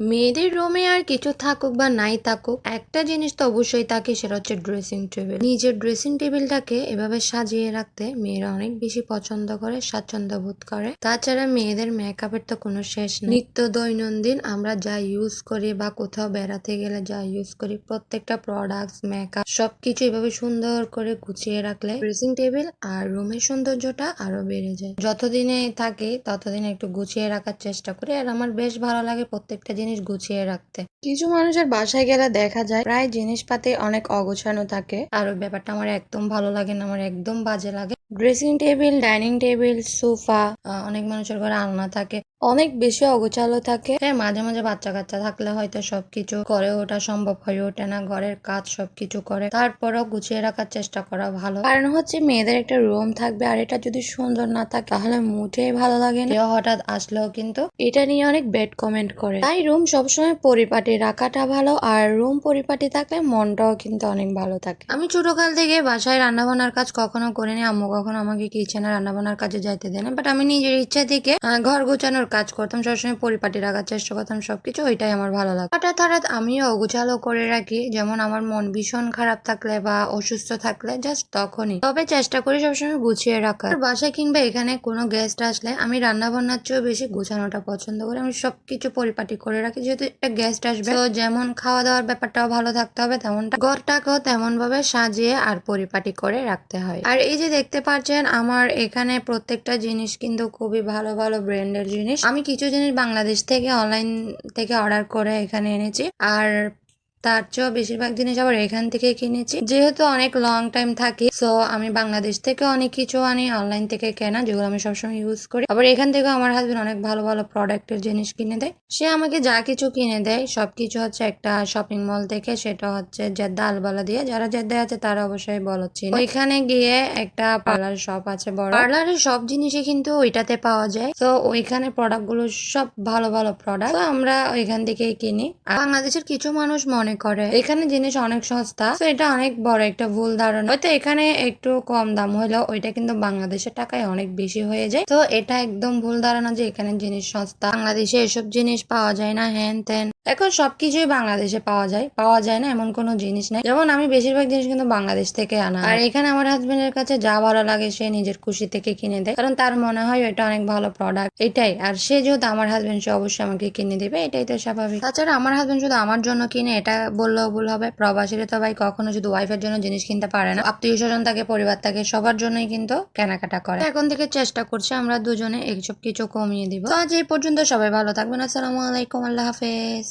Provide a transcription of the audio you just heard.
মেয়েদের রুমে আর কিছু থাকুক বা নাই থাকুক, একটা জিনিস তো অবশ্যই থাকে, সেটা হচ্ছে ড্রেসিং টেবিল নিজের ড্রেসিং টেবিলটাকে এভাবে সাজিয়ে রাখতে মেয়েরা অনেক বেশি পছন্দ করে, স্বাচ্ছন্দ্য বোধ করে। তাছাড়া মেয়েদের মেকআপের তো কোনো শেষ নেই। নিত্য দৈনন্দিন আমরা যা ইউজ করি বা কোথাও বেড়াতে গেলে যা ইউজ করি, প্রত্যেকটা প্রোডাক্টস মেকআপ সবকিছু এভাবে সুন্দর করে গুছিয়ে রাখলে ড্রেসিং টেবিল আর রুমের সৌন্দর্যটা আরও বেড়ে যায়। যতদিনে থাকি, ততদিন একটু গুছিয়ে রাখার চেষ্টা করি। আর আমার বেশ ভালো লাগে প্রত্যেকটা জিনিস গুছিয়ে রাখতে। কিছু মানুষের বাসায় গেলে দেখা যায় প্রায় জিনিসপাতি অনেক অগোছানো থাকে। আর ওই ব্যাপারটা আমার একদম ভালো লাগে না আমার একদম বাজে লাগে। Dressing table dining table sofa অনেক মানুষের ঘরে আলনা থাকে। অনেক বেশি অগোছালো থাকে। হ্যাঁ মাঝে মাঝে বাচ্চা কাচ্চা থাকলে হয়তো সবকিছু করে ওঠা সম্ভব হয়ে ওঠে না ঘরের কাজ সবকিছু করে। তারপরও গুছিয়ে রাখার চেষ্টা করা ভালো। কারণ হচ্ছে মেয়েদের একটা রুম থাকবে আর এটা যদি সুন্দর না থাকে তাহলে মুঠেই ভালো লাগে না। হঠাৎ আসলেও কিন্তু এটা নিয়ে অনেক ব্যাড কমেন্ট করে। তাই রুম সবসময় পরিপাটি রাখাটা ভালো আর রুম পরিপাটি থাকলে মনটাও কিন্তু অনেক ভালো থাকে। আমি ছোটকাল থেকে বাসায় রান্না বান্নার কাজ কখনো করিনি। আম্মু কখনো আমাকে কিচেনে রান্না বান্নার কাজে যাইতে দেয় না। বাট আমি নিজের ইচ্ছা থেকে ঘর গোছানোর কাজ করতাম, সবসময় পরিপাটি রাখার চেষ্টা করতাম, সবকিছু ওইটাই আমার ভালো লাগে হঠাৎ হঠাৎ আমিও অগোছালো করে রাখি, যেমন আমার মন ভীষণ খারাপ থাকলে বা অসুস্থ থাকলে জাস্ট তখনই। তবে চেষ্টা করি সবসময় গুছিয়ে রাখার। বাসায় কিংবা এখানে কোনো গেস্ট আসলে আমি রান্না বান্নার চেয়েও বেশি গোছানোটা পছন্দ করি। আমি সবকিছু পরিপাটি করে রাখি, যেহেতু একটা গেস্ট আসবে, তো যেমন খাওয়া দাওয়ার ব্যাপারটাও ভালো থাকতে হবে, তেমনটা ঘরটাকেও তেমন ভাবে সাজিয়ে আর পরিপাটি করে রাখতে হয়। আর এই যে দেখতে পাচ্ছেন, আমার এখানে প্রত্যেকটা জিনিস কিন্তু খুবই ভালো ভালো ব্র্যান্ডের জিনিস। আমি কিছু জিনিস বাংলাদেশ থেকে অনলাইন থেকে অর্ডার করে এখানে এনেছি। আর তার চেয়েও বেশিরভাগ জিনিস আবার এখান থেকে কিনেছি। যেহেতু অনেক লং টাইম থাকি সো আমি বাংলাদেশ থেকে অনেক কিছু আনি অনলাইন থেকে কেনা, যেগুলো আমি সবসময় ইউজ করি। আবার এখান থেকে আমার হাজবেন্ড অনেক ভালো ভালো প্রোডাক্টের জিনিস কিনে দেয়। সে আমাকে যা কিছু কিনে দেয়, সবকিছু হচ্ছে একটা শপিং মল থেকে সেটা হচ্ছে জেদ্দা আলবালা দিয়ে। যারা জেদ্দা আছে, তারা অবশ্যই বলছি ওইখানে গিয়ে একটা পার্লার শপ আছে বড়। পার্লারের সব জিনিসই কিন্তু ওইটাতে পাওয়া যায়। তো ওইখানে প্রোডাক্টগুলো সব ভালো ভালো প্রোডাক্ট আমরা ওইখান থেকেই কিনি। বাংলাদেশের কিছু মানুষ মনে করে। এখানে জিনিস অনেক সস্তা, তো এটা অনেক বড় একটা ভুল ধারণা। হয়তো এখানে একটু কম দাম হলেও ওইটা কিন্তু বাংলাদেশের টাকায় অনেক বেশি হয়ে যায়। তো এটা একদম ভুল ধারণা যে এখানে জিনিস সস্তা। বাংলাদেশে এসব জিনিস পাওয়া যায় না, হ্যান ত্যান। এখন সবকিছুই বাংলাদেশে পাওয়া যায়। পাওয়া যায় না, এমন কোনো জিনিস নাই। যেমন আমি বেশিরভাগ জিনিস কিন্তু বাংলাদেশ থেকে আনা আর এখানে আমার হাজবেন্ডের কাছে যা ভালো লাগে সে নিজের খুশি থেকে কিনে দেয়। কারণ তার মনে হয় এটা অনেক ভালো প্রোডাক্ট এটাই। আর সে যেহেতু আমার হাজবেন্ড সে অবশ্যই আমাকে কিনে দিবে। এটাই তো স্বাভাবিক। তাছাড়া আমার হাজবেন্ড শুধু আমার জন্য কিনে, এটা বললেও ভুল হবে। প্রবাসীরা তো ভাই কখনো শুধু ওয়াইফের জন্য জিনিস কিনতে পারে না। আত্মীয় স্বজন থাকে, পরিবার থাকে, সবার জন্যই কিন্তু কেনাকাটা করে। এখন থেকে চেষ্টা করছি আমরা দুজনে এইসব কিছু কমিয়ে দিব। আজ এই পর্যন্ত সবাই ভালো থাকবেন। আসসালামু আলাইকুম। আল্লাহ হাফেজ।